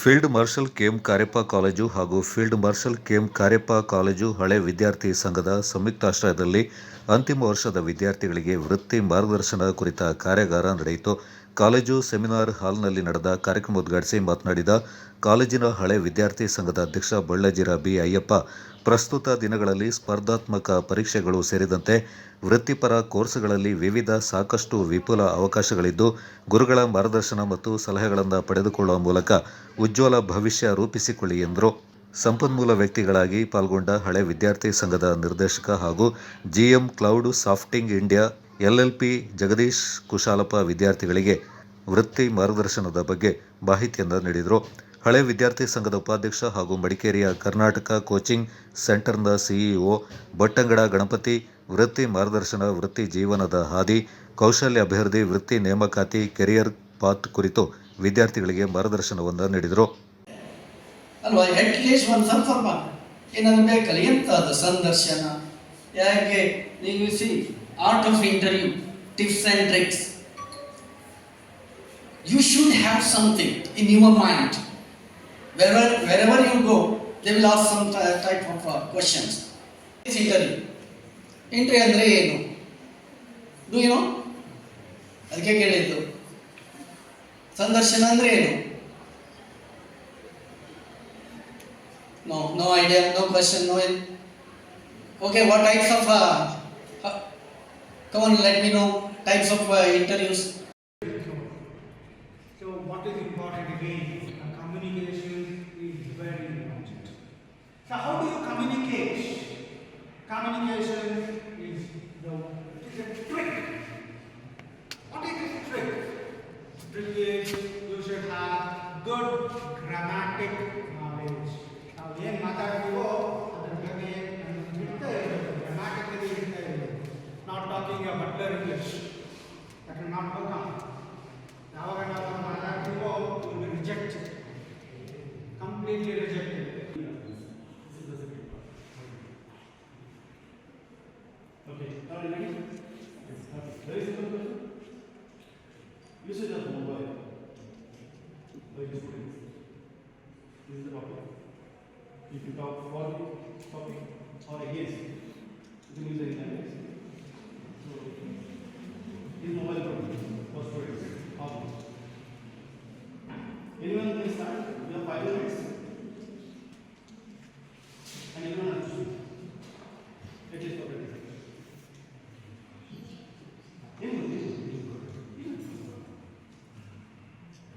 Field marshal KM Kariappa college ಹಾಗೂ field marshal KM Kariappa college ಹಳೆ ವಿದ್ಯಾರ್ಥಿ ಸಂಘದ ಸಂಯುಕ್ತಾಶ್ರಯದಲ್ಲಿ ಅಂತಿಮ ವರ್ಷದ ವಿದ್ಯಾರ್ಥಿಗಳಿಗೆ ವೃತ್ತಿ ಮಾರ್ಗದರ್ಶನ ಕುರಿತ ಕಾರ್ಯಾಗಾರ ನಡೆಯಿತು. ಕಾಲೇಜು, ಸೆಮಿನಾರ್, ಹಾಲ್ನಲ್ಲಿ ನಡೆದ ಕಾರ್ಯಕ್ರಮ ಉದ್ಘಾಟಿಸಿ ಮಾತನಾಡಿದ ಕಾಲೇಜಿನ ಹಳೆ ವಿದ್ಯಾರ್ಥಿ ಸಂಘದ ಅಧ್ಯಕ್ಷ ಬಳ್ಳಜಿರ ಬಿ ಅಯ್ಯಪ್ಪ, ಪ್ರಸ್ತುತ ದಿನಗಳಲ್ಲಿ ಸ್ಪರ್ಧಾತ್ಮಕ ಪರೀಕ್ಷೆಗಳು ಸೇರಿದಂತೆ ವೃತ್ತಿಪರ ಕೋರ್ಸ್ಗಳಲ್ಲಿ ವಿವಿಧ ಸಾಕಷ್ಟು ವಿಪುಲ ಅವಕಾಶಗಳಿದ್ದು, ಗುರುಗಳ ಮಾರ್ಗದರ್ಶನ ಮತ್ತು ಸಲಹೆಗಳನ್ನು ಪಡೆದುಕೊಳ್ಳುವ ಮೂಲಕ ಉಜ್ವಲ ಭವಿಷ್ಯ ರೂಪಿಸಿಕೊಳ್ಳಿ ಎಂದರು. ಸಂಪನ್ಮೂಲ ವ್ಯಕ್ತಿಗಳಾಗಿ ಪಾಲ್ಗೊಂಡ ಹಳೆ ವಿದ್ಯಾರ್ಥಿ ಸಂಘದ ನಿರ್ದೇಶಕ ಹಾಗೂ GM cloud softing India, LLP Jagadish Kushalappa ವಿದ್ಯಾರ್ಥಿಗಳಿಗೆ ವೃತ್ತಿ ಮಾರ್ಗದರ್ಶನದ ಬಗ್ಗೆ ಮಾಹಿತಿಯನ್ನು ನೀಡಿದರು. ಹಳೆ ವಿದ್ಯಾರ್ಥಿ ಸಂಘದ ಉಪಾಧ್ಯಕ್ಷ ಹಾಗೂ ಮಡಿಕೇರಿಯ ಕರ್ನಾಟಕ ಕೋಚಿಂಗ್ ಸೆಂಟರ್ನ ಸಿಇಒ ಬಟ್ಟಂಗಡ ಗಣಪತಿ, ವೃತ್ತಿ ಮಾರ್ಗದರ್ಶನ, ವೃತ್ತಿ ಜೀವನದ ಹಾದಿ, ಕೌಶಲ್ಯ ಅಭಿವೃದ್ಧಿ, ವೃತ್ತಿ ನೇಮಕಾತಿ, ಕೆರಿಯರ್ ಪಾತ್ ಕುರಿತು ವಿದ್ಯಾರ್ಥಿಗಳಿಗೆ ಮಾರ್ಗದರ್ಶನವನ್ನು ನೀಡಿದರು. ಅಲ್ವಾ ಅಟ್ ಲೀಸ್ಟ್ ಒಂದು ಸ್ವಲ್ಪ ಏನಾದ್ರು ಬೇಕಲ್ಲ ಎಂತ ಸಂದರ್ಶನ. ಯಾಕೆ? Art of interview tips and tricks you should have something in your mind Wherever wherever you go they will ask some type of questions interview interview ಅಂದರೆ ಏನು ಡೂ ಯು ನೋ ಅದಕ್ಕೆ ಕೇಳಿದ್ದು ಸಂದರ್ಶನ ಅಂದರೆ ಏನು No, no idea, no question, no. in- Okay, what types of, uh, uh, come on, let me know Communication is the is a trick. What is this trick? Trick is you should have good grammatic knowledge. ನಾವು ಏನು ಮಾತಾಡ್ತೀವೋ ಅದ್ರ ಬಗ್ಗೆ ನಮ್ಗೆ ಇರ್ತಾ ಇರಬೇಕು grammatically ಇರ್ತಾ ಇರಬೇಕು not talking a butler English that will not work ಯಾವಾಗ ನಾವು ಮಾತಾಡ್ತೀವೋ Usage of mobile. Very simple. This is the topic. If you talk for the topic or against,